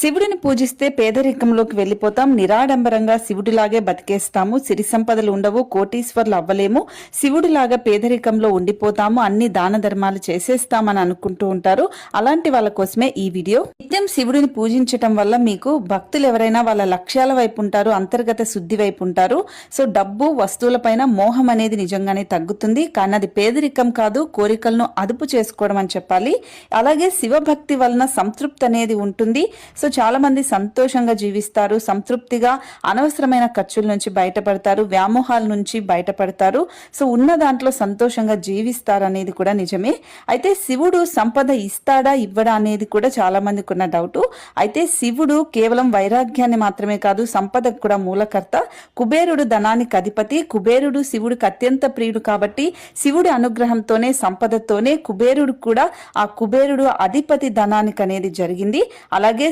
శివుడిని పూజిస్తే పేదరికంలోకి వెళ్ళిపోతాం. నిరాడంబరంగా శివుడిలాగే బతికేస్తాము. సిరి సంపదలు ఉండవు. కోటీశ్వర్లు అవ్వలేము. శివుడిలాగా పేదరికంలో ఉండిపోతాము. అన్ని దాన ధర్మాలు చేసేస్తామని అనుకుంటూ ఉంటారు. అలాంటి వాళ్ళ కోసమే ఈ వీడియో. నిత్యం శివుడిని పూజించటం వల్ల మీకు భక్తులు ఎవరైనా వాళ్ళ లక్ష్యాల వైపు ఉంటారు అంతర్గత శుద్ధి వైపు ఉంటారు. సో డబ్బు వస్తువులపైన మోహం అనేది నిజంగానే తగ్గుతుంది. కానీ అది పేదరికం కాదు. కోరికలను అదుపు చేసుకోవడం అని చెప్పాలి. అలాగే శివభక్తి వలన సంతృప్తి అనేది ఉంటుంది. సో చాలా మంది సంతోషంగా జీవిస్తారు సంతృప్తిగా అనవసరమైన ఖర్చుల నుంచి బయటపడతారు వ్యామోహాల నుంచి బయటపడతారు. సో ఉన్న దాంట్లో సంతోషంగా జీవిస్తారు అనేది కూడా నిజమే. అయితే శివుడు సంపద ఇస్తాడా ఇవ్వడా అనేది కూడా చాలా మందికి ఉన్న డౌట్. అయితే శివుడు కేవలం వైరాగ్యాన్ని మాత్రమే కాదు సంపదకు కూడా మూలకర్త. కుబేరుడు ధనానికి అధిపతి కుబేరుడు శివుడికి అత్యంత ప్రియుడు కాబట్టి శివుడి అనుగ్రహంతోనే సంపదతోనే కుబేరుడు కూడా ఆ కుబేరుడు అధిపతి ధనానికి అనేది జరిగింది. అలాగే